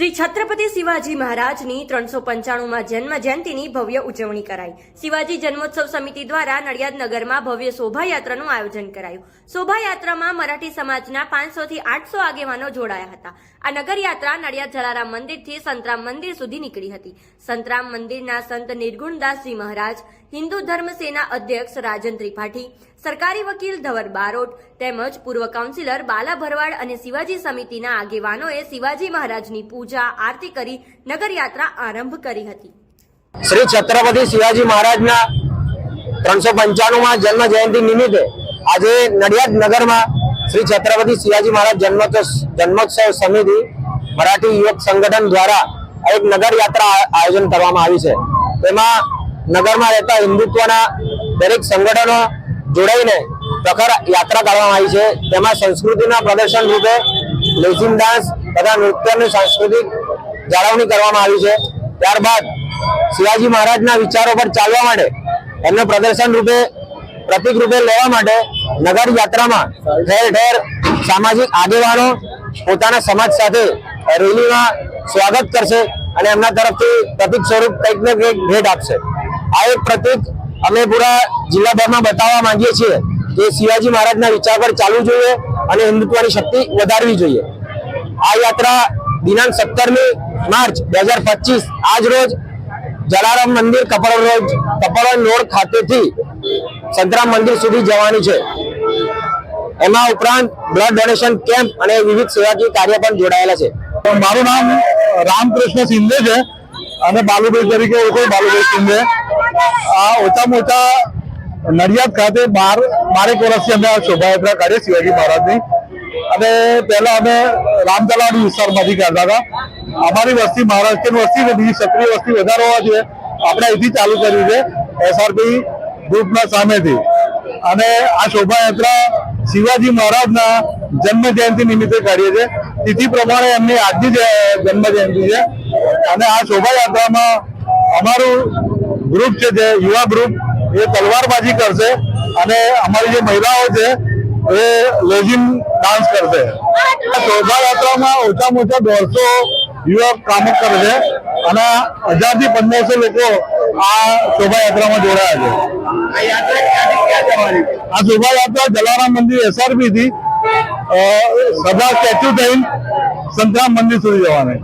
શ્રી છત્રપતિ શિવાજી મહારાજની ત્રણસો પંચાણુંમાં જન્મ જયંતિની ભવ્ય ઉજવણી કરાઈ. શિવાજી જન્મોત્સવ સમિતિ દ્વારા નડિયાદ નગરમાં ભવ્ય શોભાયાત્રાનું આયોજન કરાયું. શોભાયાત્રામાં મરાઠી સમાજના પાંચસો થી આઠસો આગેવાનો જોડાયા હતા. આ નગરયાત્રા નડિયાદ જલારામ મંદિરથી સંતરામ મંદિર સુધી નીકળી હતી. સંતરામ મંદિરના સંત નિર્ગુણદાસજી મહારાજ, હિન્દુ ધર્મ સેના અધ્યક્ષ રાજન ત્રિપાઠી, સરકારી વકીલ ધવર બારોટ તેમજ પૂર્વ કાઉન્સિલર બાલા ભરવાડ અને શિવાજી સમિતિના આગેવાનોએ શિવાજી મહારાજની પૂજા આરતી કરી નગરયાત્રા આરંભ કરી હતી. શ્રી છત્રપતિ શિવાજી મહારાજના ત્રણસો પંચાણુંમાં જન્મ જયંતિ નિમિત્તે આજે નડિયાદ નગરમાં શ્રી છત્રપતિ શિવાજી મહારાજ જન્મોત્સવ જન્મોત્સવ સમિતિ મરાઠી યુવક સંગઠન દ્વારા એક નગર યાત્રા આયોજન કરવામાં આવી છે. તેમાં નગરમાં રહેતા હિન્દુત્વના દરેક સંગઠનો જોડાઈને પ્રખર યાત્રા કાઢવામાં આવી છે. તેમાં સંસ્કૃતિના પ્રદર્શન રૂપે લેઝિંગ ડાન્સ તથા નૃત્યની સાંસ્કૃતિક જાળવણી કરવામાં આવી છે. ત્યારબાદ શિવાજી મહારાજના વિચારો પર ચાલવા માટે એમને પ્રદર્શન રૂપે પ્રતિક રૂપે લેવા માટે નગર યાત્રામાં ઠેર ઠેર સામાજિક આગેવાનો પોતાના સમાજ સાથે રેલીમાં સ્વાગત કરશે અને એમના તરફથી પ્રતિક સ્વરૂપ કંઈક ને કંઈક ભેટ આપશે. આ એક પ્રતિક અમે પૂરા જિલ્લાભરમાં બતાવવા માંગીએ છીએ કે શિવાજી મહારાજના વિચાર પર ચાલવું જોઈએ અને હિન્દુત્વની શક્તિ વધારવી જોઈએ. આ યાત્રા દિનાંક સત્તરમી માર્ચ બે હજાર પચીસ આજ રોજ જલારામ મંદિર કપડ રોડ કપડ રોડ ખાતેથી સંતરામ મંદિર સુધી જવાની છે. એમાં ઉપરાંત બ્લડ ડોનેશન કેમ્પ અને વિવિધ સેવાકીય કાર્ય પણ જોડાયેલા છે. મારું નામ રામકૃષ્ણ શિંદે છે અને બાલુભાઈ તરીકે ઓળખો બાલુભાઈ શિંદે. આ ઓછામાં ઓછા નડિયાદ ખાતે બાર બારેક વર્ષથી અમે આ શોભાયાત્રા કરીએ શિવાજી મહારાજની. અને પહેલા અમે રામતલાવાડી વિસ્તારમાંથી કરતા હતા. અમારી વસ્તી મહારાષ્ટ્રની વસ્તી વધી સક્રિય વસ્તી વધારે હોવા જોઈએ. આપણે અહીંથી ચાલુ કર્યું છે એસઆરપી ગ્રુપના સામેથી. અને આ શોભાયાત્રા શિવાજી મહારાજના જન્મ જયંતિ નિમિત્તે કાઢીએ છીએ. તિથિ પ્રમાણે એમની આજની જન્મ જયંતિ છે. અને આ શોભાયાત્રામાં અમારું ગ્રુપ છે જે યુવા ગ્રુપ એ તલવારબાજી કરશે. અને અમારી જે મહિલાઓ છે, એ લેઝિમ ડાન્સ કરશે. શોભાયાત્રામાં ઓછામાં ઓછા દોઢસો યુવક કામો કરશે. અને હજારથી પંદરસો લોકો આ શોભાયાત્રામાં જોડાયા છે. આ શોભાયાત્રા જલારામ મંદિર એસઆરપી થી સભા સ્ટેચ્યુ થઈને સંતરામ મંદિર સુધી જવાની.